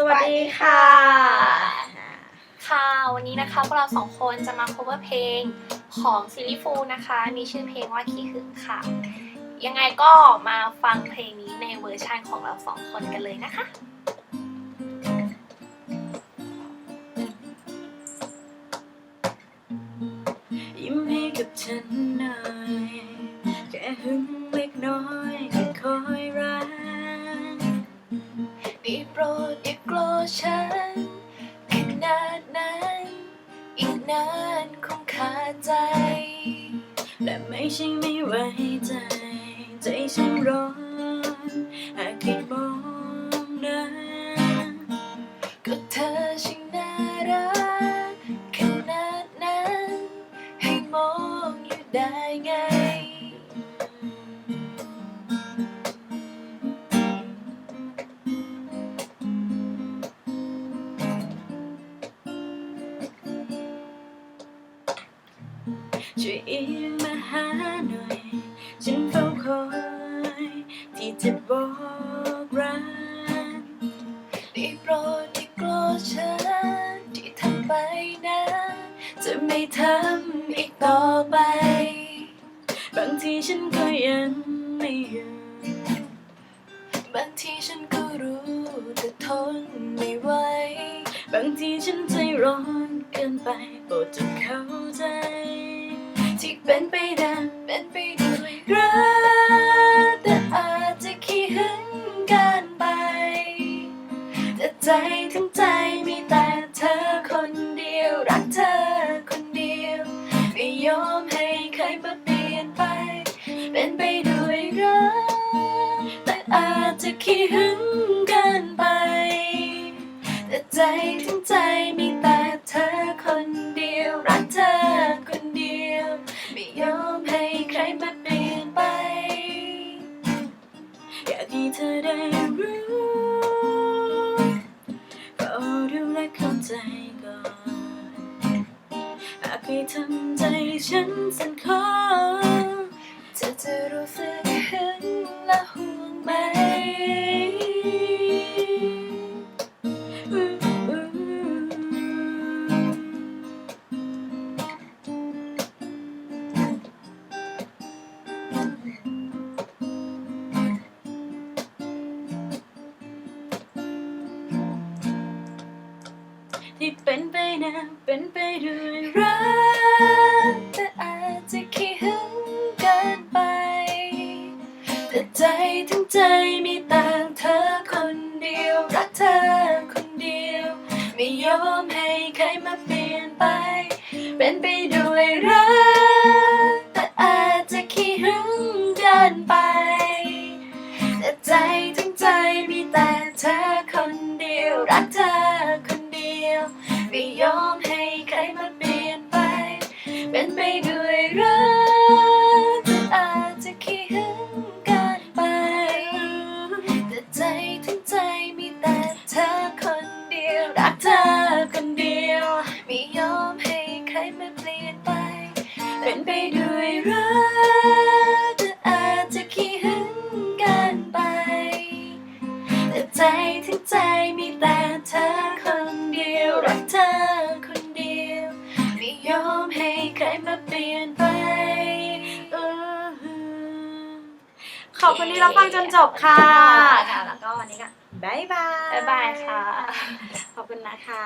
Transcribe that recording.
สวัสดีค่ะ ค่ะ วันนี้นะคะพวกเราสองคนจะมา cover เพลงของซิลิฟูนะคะ มีชื่อเพลงว่าขี้หึงค่ะ ยังไงก็มาฟังเพลงนี้ในเวอร์ชันของเราสองคนกันเลยนะคะยิ้มให้กับฉันหน่อย รดอย่าโกรธฉัน ขนาดนั้น อีกนานคงขาดใจ และไม่ใช่ไม่ไว้ใจ ใจฉันร้อนหากได้มองหน้าก็เธอช่างน่ารักขนาดนั้น ให้มองอยู่ได้ไง ช่วยอีกมาหาหน่อย ฉันเฝ้าคอย ที่จะบอกรักได้โปรดอย่าโกรธฉันที่ทำไปนะ จะไม่ทำอีกต่อไป บางทีฉันก็ยังไม่หยุดบางทีฉันก็รู้แต่ทนไม่ไหว บางทีฉันใจร้อนเกินไปโปรดจงเข้าใจ เป็นไปได้เป็นไปด้วยรักแต่อาจจะขี้หึงเกันไป แต่ใจทั้งใจมีแต่เธอคนเดียว รักเธอคนเดียว ไม่ยอมให้ใครมาเปลี่ยนไป เป็นไปด้วยรักแต่อาจจะขี้หึงเกันไป แต่ใจทั้งใจมีแต่เธอคนเดียว เธอได้รู้ก็ดูและเข้าใจก่อนหากให้ทำใจฉันสั่นคลอนเธอจะรู้สึกหึงและห่วงไหม ที่เป็นไปนะเป็นไปด้วยรักแต่อาจจะขี้หึงเกินไป แต่ใจทั้งใจมีแต่เธอคนเดียว รักเธอคนเดียว ไม่ยอมให้ใครมาเปลี่ยนไป เป็นไปด้วยรักแต่อาจจะขี้หึงเกินไป ไม่ยอมให้ใครมาเปลี่ยนไป เป็นไปด้วยรักอาจจะขี้หึงเกินไป แต่ใจทั้งใจมีแต่เธอคนเดียว รักเธอคนเดียว ไม่ยอมให้ใครมาเปลี่ยนไป เป็นไปด้วยรัก ขอบคุณที่รับฟังจนจบค่ะค่ะแล้วก็วันนี้ก็บายบาย บ๊ายบายค่ะ ขอบคุณนะคะ